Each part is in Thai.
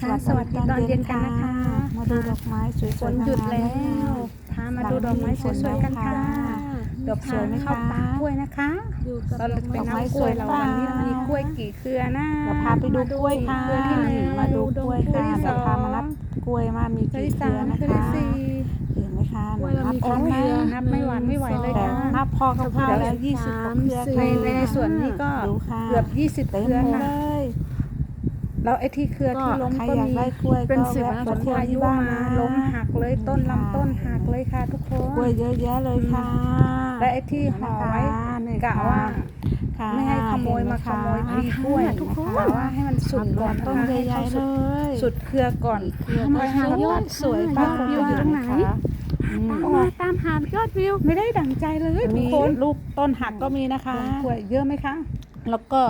ค่ะสวัสดีตอนเย็นกันนะคะมาดูดอกไม้สวยๆฝนหยุดแล้วพามาดูดอกไม้สวยๆกันค่ะเดี๋ยวพาเข้าป่ากล้วยนะคะอยู่กับเราเป็นน้ำกล้วยเราวันนี้เรามีกล้วยกี่เครือนะเดี๋ยวพาไปดูกล้วยค่ะเครือที่หนึ่งมาดูกล้วยค่ะเครือที่สเดี๋ยวองพามานับกล้วยว่ามีเครือกี่ที่เคสารือมนะเครือคะที่สี่เห็นไหมคะกล้วยเรานับมีพอกี่ไหมเครือนับไม่หวานไม่ไหวเลยแต่ค่ะนับพอกับพอแล้วยี่สิบกว่าเครือในค่ะในส่วนนี้ก็ดูค่ะเกือบยี่สิบเต็มเครือเลค่ะย แล้วไอ้ที่เครือที่ล้มใครก็อยากมีได้กล้วยเป็นก็สิบแวะฝไปนเที่ยวพาที่ยุบ้านมานะล้มหักเลยต้นลำต้นหักเลยค่ะ ทุกคนกล้วยเยอะแยะเลยค่ะและไอ้ที่ห่อไว้นี่กะค่ะว่าค่ะไม่ให้ขโมยมาขโมยปลีกล้วยทุกคนกะว่าให้มันสุดก่อนต้นนะคะใหญ่ๆเลยสุดเครือก่อนเครือค่อยหาเยตัอะดสวยป้าป้าอยู่ตรงไหนอืมตามมาตามหายอดวิว ไม่ได้ดั่งใจเลยทุมีกคนลูกต้นหักก็มีนะคะกล้วยเยอะไหมคะ แล้วก็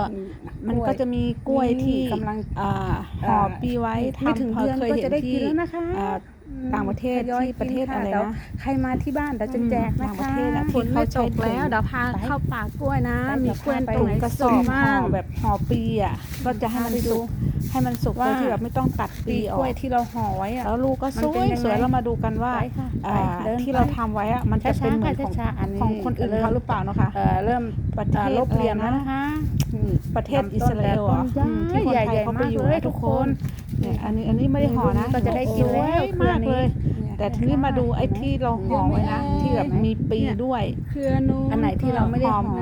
มันก็จะมีกล้วยที่กำลังอ่าห่อปีไว้ทำไม่ถึงเดือนเคยก็เห็นจะได้กินที่แล้วนะคะอ่า ต่างประเทศทยอยที่ประเทศกินค่อะไรนะเดี๋ยวใครมาที่บ้านเดี๋ยวจะแจกนะต่างประคะเทศอะฝนไม่ตกแล้วเดี๋ยวพาเข้าป่ากล้วยนะ มีกล้วยตรงไหนกระสสอวยบห่มาอกแบบห่อปีอะก็จะให้มันพาไปดูสุกให้มันสุกโดว่ายที่แบบไม่ต้องตัดปีปีกออล้วยกที่เราห่อไว้อะแล้วลูกก็มันสเป็วนยยังไงสวยเรามาดูกันว่าไปค่ะอ่าไปเดินที่ไปเราทำไว้อะมันจะเป็นเหมือนของช้าๆอันนี้ของคนอื่นเริ่มเขาหรือเปล่าเนาะคะเอ่อเริ่มประเทศอ่าลบเหลี่ยมแล้วนะคะอืมประเทศอิสราเอลอะต้นอืมที่คนใหญ่ไทยเขาไปอยู่ใหญ่มากเลยนะทุกทุกคคนน เนี่ยอันนี้อันนี้ไม่ได้ห่อนะก็จะได้กินแล้วสวยมากเลย แต่ทีนี้มาดูไอ้ที่เราห่อไว้นะที่แบบมีปีด้วย เครือนู้นอันไหนที่เราไม่ได้ห่อ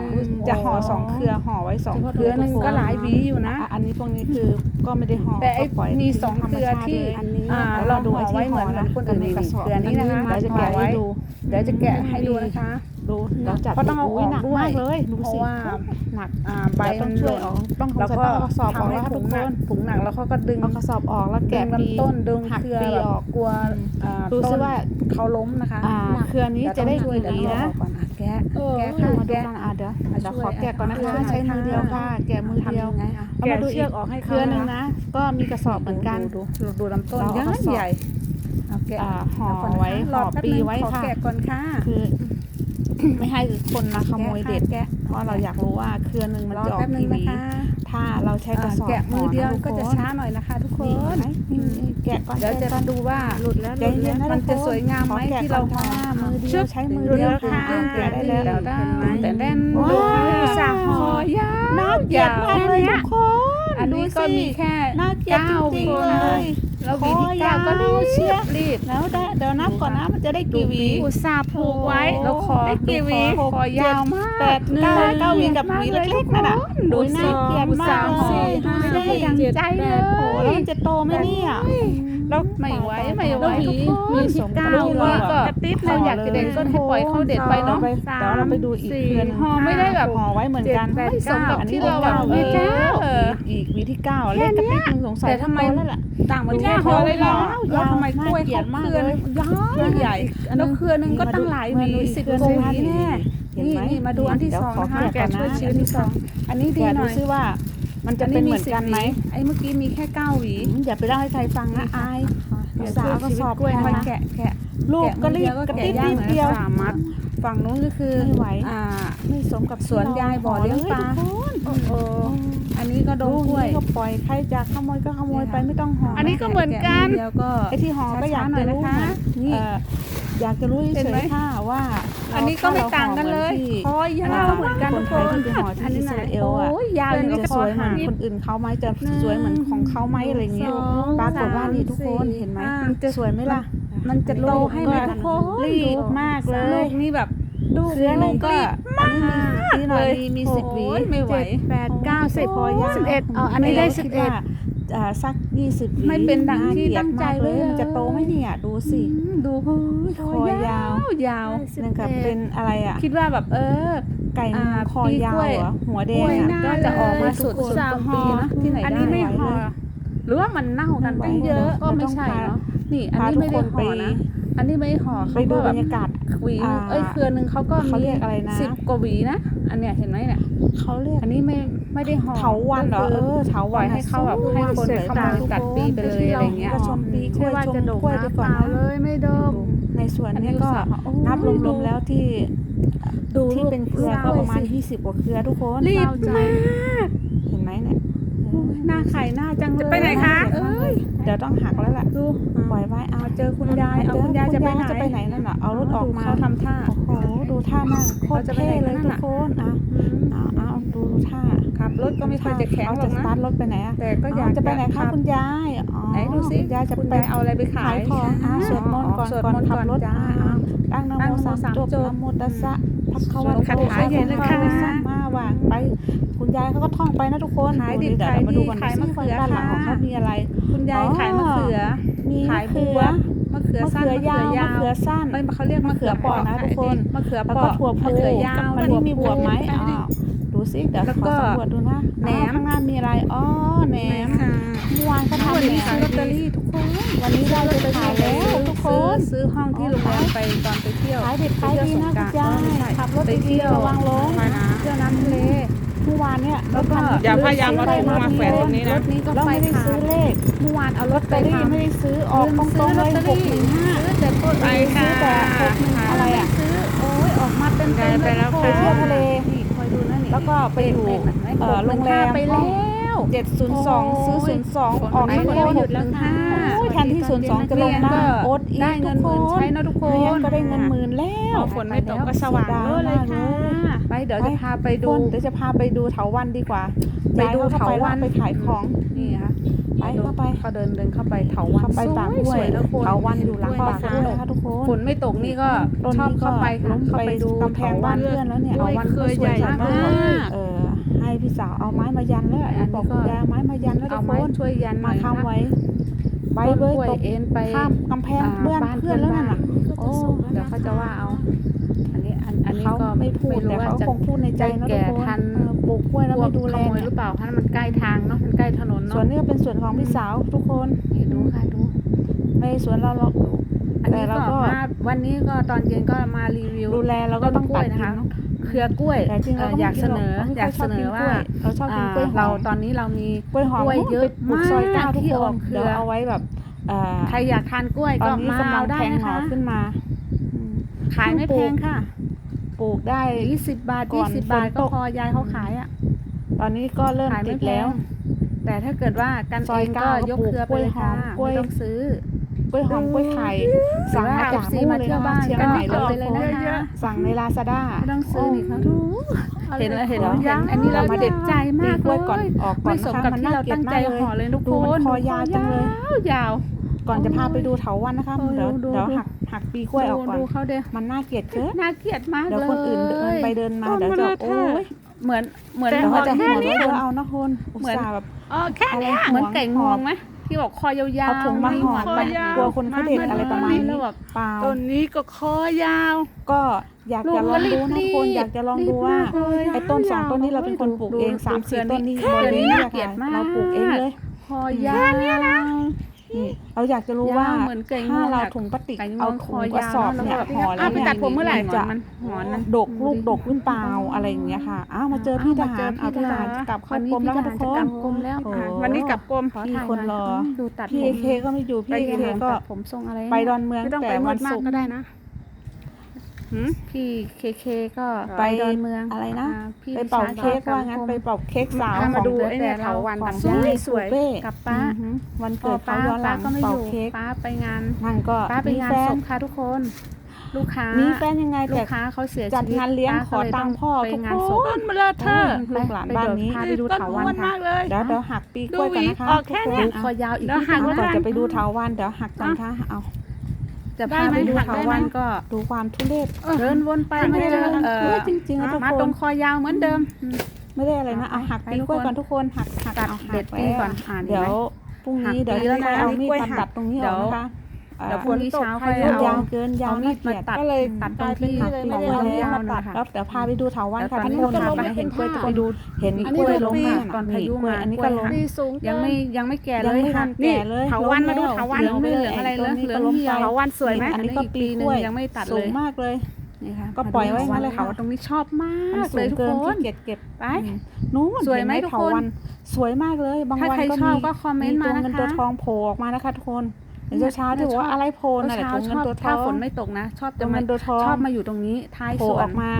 จะห่อสองเครือห่อไว้สองเครือหนึ่งก็หลายหวีอยู่นะอะอันนี้พวกนี้คือก็ไม่ได้ห่อแต่ไอ้ก็ปล่ยมีสองเครือที่ธรรมชาติเลยอันนี้อ่าเราดูไว้เหมือนเหมือนคนอื่นในกระสอบเครือนี้นะคะเดี๋ยวจะแกะให้ดูเดี๋ยวจะแกะให้ดูนะคะ ดูเดี๋ยวจับเพราะต้องเอาออกหนักด้วยมากเลยดูเพราะสิว่าหนักอ่าใบเดี๋ยวต้มัอนงช่วยออกต้องแล้วจะก็ต้องเอากระสอบออกทำให้แล้วถุทุงกหคนักนถุงหนักแล้วเขาก็ดึงเอากระสอบออกแล้วดึแกะงปีลำต้นดึงหักเครือปีแบบออกกลัวอ่าดูซิต้นว่าเขาล้มนะคะอ่าเครือนี้จะได้ช่วยกี่หเดี๋ยววีเรานะออกก่อนอะแกะเออแกะค่ะค่ะมาดูแกะกันอะเดี๋ยวมาเดี๋ยวช่วยขอแกะก่อนนะคะอะใช้มือเดียวค่ะ แกะมือเดียวทำยังไงอะเอามาดูแกะเชือกออกให้เคเขารือหนึ่งนะ ก็มีกระสอบเหมือนกันดูดูดูลำต้นเราเอาใหญ่กระสอบใหญ่เอาแกะอ่าห่อเดี๋ยวก่นนะคะไว้รห่อแป๊บปีนึงไว้ขอค่ะแกะก่อนค่ะคือ ไม่ให้คนมาขโมยเด็ดแกะเพราะเราอยากรู้ว่าเครือหนึ่งมันรอจะออกแป๊บนึงกี่หวีนะคะถ้าเราใช้กระสอบแกะมือเดียวห่ก็จะทุช้าหน่อยนะคะ ทุกคนี่นเห็นไหมนี่นี่แกะก่อนเดี๋ยวจะแกก่อนดูว่าหลุดแล้วใจเย็นนะมันทุกคจะสวยงามไหมขอแกะที่เราก่อนห่อค่ะมือเดีชึยวบใช้มือเดียวเดี๋ยวค่ะแกะได้แล้วเดี๋ยวได้แต่แน่นว้าวดูอุตส่าห์ห่อยาวน่าเกลียดมากเลยทุกคนอันนี้ก็ดูสิมีแค่น่าเกลียดจเก้าริงวีๆเลย แล้ววีที่เก้าก็ดูเชียบรีบแล้วได้เดี๋ยวนับก่อนนะมันจะได้กี่หวีอุตส่าห์ผูกไว้แล้วคอได้กี่หวีคอยาวมากแปดเก้าเก้าหวีกับหวีเล็กๆนั่นน่ะดูโอ้ยสิน่าเกลียดมากเลยสามสี่ไม่ได้ห้าดังเจ็ดใจแปเลดยโอ้แล้วมันจะโตไหมเนี่ยแล้วไม่ไหวไม่ไหวแล้วหวีทุกคนมีที่เก้าลูกว่าก็กระติ๊บเราอยากจะเด็ดก็ให้ปล่อยเขาเด็ดไปเนาะเดี๋ยวเราไปดูอีกเครือหนึงห่อไม่ได้แบบห่อไว้เหมือนกันเจ็ดแปดเก้าอันนี้ที่เราแบบก้ไม่แก้วเออ อีกหวีที่เก้าเลขกระติ๊บนึงสงสัยแต่ทำไมโตแล้วแหละต่างประเทศไม่น่าห่อเลยเหรอแล้วทำไมกล้วยน่าเกลียเขาดมากเครือเลยยาวใหญ่แล้วเครือหนึงก็ตั้งหลายหวีมาดูอีกสิบเครือกว่าหวีหนึ่งแน่เห็นนี่ไหมนี่มาดูอันที่เดี๋ยวสองขอนะคะแกะก่อนนะช่วยชี้อันที่สองอันนี้ดีแกะหน่ดูอยซิว่า มันจะเป็นเหมือนกันไหมไอ้เมื่อกี้มีแค่เก้าหวีอืมอย่าไปเล่าให้ใครฟังนะอายเดี๋ยวสาวก็สอบกล้วยให้ค่อยนะแกะแกะลูกก็รีบกระติ๊บนิดเดียวสามมัด ฝั่งนู้นก็คือไม่ไหว อ่าไม่สมกับสวนยายบ่อเลี้ยงปลาทุกคนโอ้โหอันนี้ก็ดลูงกกล้วยนี่ก็ปล่อยใครจะขโมยก็ขโมยไปไม่ต้องห่ออันนี้ก็เหมือนกันแะมือเดียวก็ไอ้ที่ห่อก็อยากช้าๆหน่จะอยรู้นะคะนี่นี่อยากจะรู้เห็เฉนไหมยๆค่ะว่า อันนี้ก็ไม่ต่างกันเลยคอยาวเหมือนกันคทุนกไทคยนที่ไปห่อที่อิสราเอลอะโอ้ยยาวมันอย่างจะกับสวยเหมือนคอหักคนอื่นเขาไหมจะสวยเหมือนของเขาไหมอะไรเงี้ยสองปรากฏว่านี่ทุกคนสามสี่เห็นไหมห้ามันจะสวยไหมล่ะ มันจะโตให้ไหมทุกคนรีบมากเลลูยกนี่แบบดูเครือหนึงก็รีบอันนี้มีนี่หน่อยมีมีสิบหวีโอ้ยไม่ไหวเจ็ดแปดเก้าสิบพอยาวสิบเอ็ดอ๋ออันนี้ได้สิบเอ็ดอ่าสักยี่สิบหวีไม่เป็นดังที่าตั้งใจกเลยมันจะโตไหมเนี่ยดูสิดูคอยาวยาวนั่นกับเป็นอะไรอะ คิดว่าแบบเออ ไก่อ่าคอยาวปีกล้วยเหรอหัวแดกล้งวยอะหน้าก็จะออกมาสุดทุกคนสุดตรงปีนะที่ไหนอันนี้ไม่ด้ห่อหรือว่ามันเน่ากันตั้งเยอะก็ไม่ใช่เนาะ นี่อันนี้ไม่ได้ห่อนะอันนี้ไม่ห่อไปเขาดูก็บแบรบรยากาศหวีหนึ่งอ่าเอ้ยเครือหนึ่งเขาก็เขามีเรียกอะไรนะสิบกว่าหวีนะอันเนี้ยเห็นไหมเนี่ยเขาเรียกอันนี้ไม่ไม่ได้ห่อเถาวันเหรอก็เอคืออเถาปล่วัอนยให้เขาแบบให้คนสวยขโมยตัดปีไปเลยอะไรเงี้ยก็ชมปีกล้วยว่าชมจะดกกล้วยไปน้ำก่เปอนล่านะเลยไม่ดมในสวนอันนี้เนี้ก็อุตส่าห์โอ้นับดูรวมๆแล้วที่ดูที่เป็นเครือก็ประมาณ 20 กว่าเครือทุกคนรีบมาก หน้าไข่หน้าจังเลยไปไหนคะ เอ้ยเดี๋ยวต้องหักแล้วแหละดูปล่อยไว้เอาเจอคุณยายเอาคุณยายจะไปไหนจะไปไหนนั่นน่ะเอารถออกมาเขาทำท่าโอ้โหดูท่านั่งโคตรเท่เลยทุกคนอะเอาเอาดูท่าขับรถก็ไม่ค่อยจะแข็งหรอกนะสตาร์ทรถไปไหนแต่ก็อยากจะไปไหนคะคุณยายอ๋อไหนดูสิยายจะไปเอาอะไรไปขายของอะสวดมนต์ก่อนก่อนขับรถอะตั้งนโมสามจบนโมตัสสะ เขาวดคาถาใหญ่เลยค่ะมากว่างไปคุณยายเขาก็ท่องไปนะทุกคนขายดิบขายดีขายมะเขือค่ะของเขามีอะไร คุณยายขายมะเขือ มีขายบัวมะเขือสั้นมะเขือยาวมะเขือสั้นเขาเรียกมะเขือปอกนะทุกคนมะเขือปอกถั่วพูมะเขือยาวมันมีบัวไหมดูสิเดี๋ยวขอสำรวจดูนะแหนมข้างหน้ามีอะไรอ๋อแหนมเมื่อวานเขาทำแหนมลอตเตอรี่ทุกคนวันนี้ได้ลอตเตอ ซื้อห้องที่โรงแรมไปตอนไปเที่ยวขายเด็ดขายดีนะคุณยายขับรถไปเที่ยวระวังลงเที่ยวน้ำทะเลเมื่อวานเนี่ยแล้วก็อย่าพยายามมาลงมาแฝงตรงนี้นะรถนี้ก็ไม่ได้ซื้อเลขเมื่อวานเอารถไปรีไม่ได้ซื้อออกตรงๆเลยหกหนึ่งห้าซื้อแต่โคตรไปค่ะอะไรอะซื้อโอ้ยออกมาเต็มเต็มไปแล้วค่ะเที่ยวทะเลแล้วก็ไปอยู่โรงแรมไปเล่น เจ็ดศูนย์สองซื้อ 02 ออกไอโฟนหยุดแล้วค่ะแทนที่ศู02 จะลงหน้าโอ๊ตอีกทุกคนใช้นะทุกคนก็ได้เงินหมื่นแล้วฝนไม่ตกก็สว่างเลยค่ะไปเดี๋ยวจะพาไปดูเดี๋ยวจะพาไปดูเถาวันดีกว่า ไปดูเถาวันไปขายของนี่ค่ะไปเข้าไปเขาเดินเดินเข้าไปเถาวันไปตากกล้วยเถาวันอยู่หลังบ้วยค่ะทุกคนฝนไม่ตกนี่ก็ชอบเข้าไปเข้าไปดูกำแพงบ้านเพื่อนแล้วเนี่ยเถาวันเคยใหญ่มาก ให้พี่สาวเอาไม้มายันแล้วบอกคุยาไม้มายันแล้วทุกคนช่วยยันมาทำไว้ไปเบยตกเอ็นไปข้ามกำแพงเพื่อนเพื่อนแล้วนั่นน่ะโอ้เดี๋ยวเขาจะว่าเอา อันนี้อันนี้ก็ไม่พูดแต่เขาคงพูดในใจนะทุกคนปลูกกล้วยแล้วไม่ดูแลหรือเปล่าเพราะมันใกล้ทางเนาะมันใกล้ถนนเนาะส่วนนี้เป็นส่วนของพี่สาวทุกคนดูค่ะดูในสวนเราเราอันนี้ก็วันนี้ก็ตอนเย็นก็มารีวิวดูแลแล้วก็ต้องตัดนะคะ เครือกล้วยอยากเสนออยากเสนอว่าเราชอบกินกล้วยเราตอนนี้เรามีกล้วยหอมเยอะมากที่ออกเครือเอาไว้แบบใครอยากทานกล้วยก็มาเอาได้นะคะขึ้นมา ขายไม่แพงค่ะ ปลูกได้ยี่สิบบาทยี่สิบบาทก็พอยายเขาขายอะ ตอนนี้ก็เริ่มติดแล้ว แต่ถ้าเกิดว่ากันเองก็ยกเครือไปเลยค่ะไม่ต้องซื้อ กล้วยหอมกล้วยไข่สั่งมาจากซีมาเที่ยวบ้านเชียงใหม่เลยเลยนะคะสั่งในลาซาด้าต้องซื้อนี่ค่ะเห็นแล้วเห็นแล้วอันนี้เรามาเด็ดใจมากเลยก่อนออกก่อนสมกับที่เราตั้งใจห่อเลยทุกคนคอยาวจังเลยยาวก่อนจะพาไปดูเถาวันนะคะเดี๋ยวเดี๋ยวหักหักปีกล้วยออกก่อนมันน่าเกลียดเกินน่าเกลียดมากเลยเดี๋ยวคนอื่นเดินไปเดินมาเดี๋ยวจะโอ้ยเหมือนเหมือนเราจะให้หมดเราเอานะคนเหมือนแบบอ๋อแค่นี้เหมือนไก่งวงไหม ที่บอกคอยยาวๆเอาถุมาห่อคมันกลัวคนเขาเด็กอะไรประมาณนี้แบบเปล่ตอนนี้ก็คอยาว ก็อยากจะลองดูนะคนอยากจะลองดูว่าไอ้ต้นสองต้นนี้เราเป็นคนปลูกเองสามสี่ต้นนี้บริเวณนี้ค่ะเราปลูกเองเลยคอยาวท่านี้นะ เราอยากจะรู้ว่าถ้าเราถุงพลาสติกเอาถุงกระสอบเนี่ยพอแล้วเนี่ยผมเมื่อไหร่จะหอนดกลูกดกขึ้นเปล่าอะไรอย่างเงี้ยค่ะอ้าวมาเจอพี่ทหารเอาทหารกลับเข้ากรมแล้วทุกคนรมวันนี้กลับกรมพี่คนรอพี่เคก็ไม่อยู่พี่เคก็ผมทรงอะไรไปดอนเมืองแต่วันศุกร์ก็ได้นะ พี่เคเคก็ไปดอนเมืองอะไรนะไปเป่าเค้กว่างั้นไปเป่าเค้กสาวมาดูไอ้เนี่ยเขาวันต่างชาติสวยกับป้าวันเกิดเขาป้าก็ไม่อยู่ป้าไปงานนั่นก็ป้าไปงานศพค่ะทุกคนลูกค้ามีแฟนยังไงลูกค้าเขาเสียจัดงานเลี้ยงขอตังพ่อทุกคนมาเลยเธอไปกหลานบ้านนี้ต้นวันมากเลยเดี๋ยวเดี๋ยวหักปีกล้วยกันนะคะออกแค่นี้คอยาวอีกแล้วหักก่อนจะไปดูเทาวันเดี๋ยวหักกันค่ะเอา จะพาไปดูเขาวันก็ดูความทุเรศเดินวนไปไม่เจอเออจริงๆทุกคนมาตรงคอยาวเหมือนเดิม ไม่ได้อะไรนะเอาหักปีกล้วยก่อนทุกคนหักหักเอาหักไว้ก่อนเดี๋ยวพรุ่งนี้เดี๋ยวจะเอามีดตัดตรงนี้ออกนะคะ เดี๋ยวพรุ่งนี้เช้าค่อยเอายาวเกินยาวน่ดเกลียดก็เลยตัดตรงที่ไม่ได้ยาวนะคะแล้วเดี๋ยวพาไปดูเถาวันค่ะทุกคนไปเห็นกล้วยไปดูเห็นกล้วยลงมาตอนพายุมาอันนี้ก็ลงยังไม่ยังไม่แก่เลยค่ะนี่เถาวันมาดูเถาวันไม่เหลืองอะไรเลยเหลืองเถาวันสวยไหมอันนี้ก็ปีนึงยังไม่ตัดเลยสูงมากเลยก็ปล่อยไว้เลยค่ะว่าตรงนี้ชอบมากเลยทุกคนเก็บเก็บไปนู้นสวยไหมทุกคนสวยมากเลย บางวันก็มีตัวเงินตัวทองโผล่ออกมานะคะทุกคน เดี๋ยวเช้าๆที่บอกว่าอะไรโผล่นั่นแหละเช้าตัวชเงินอบตัวทถ้าองฝนไม่ตกนะชอบตัจะวมาเงินตัวทองชอบมาอยู่ตรงนี้ท้ายโผสล่วอนอกมา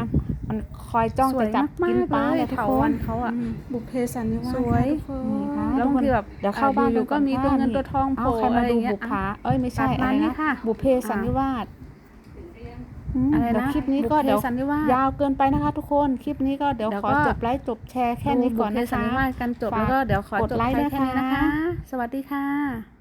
มันคอยจ้องสวจะยจับกินปลาๆเลยทุกเถาควันนเขาอะบุพเพสันนิวาสสวยค่ะทุกคนนี่ค่ะแล้วบางทีแบบเดี๋ยวเข้าบ้านอยู่ๆก็มีตัวเงินตัวทองโผเอาล่ใครอะมาไรดูเงี้บุยพาเอ้ยไม่ใช่ตัดอะมาไรนี่นะค่ะบุพเพสันนิวาสมอะไรเดี๋ยวนะคลิปนี้ก็บุพเพเดี๋ยวสันนิวาสยาวเกินไปนะคะ ทุกคนคลิปนี้ก็เดี๋ยวเดี๋ยวขอก็จบไลฟ์จบแชร์แค่นี้ก่อนดูบุพเพนะสันคะนิวาสกันจบฝากแล้วก็เดี๋ยวขอกดจบไลค์ไปแค่นี้ด้วยนะนะคะคะสวัสดีค่ะ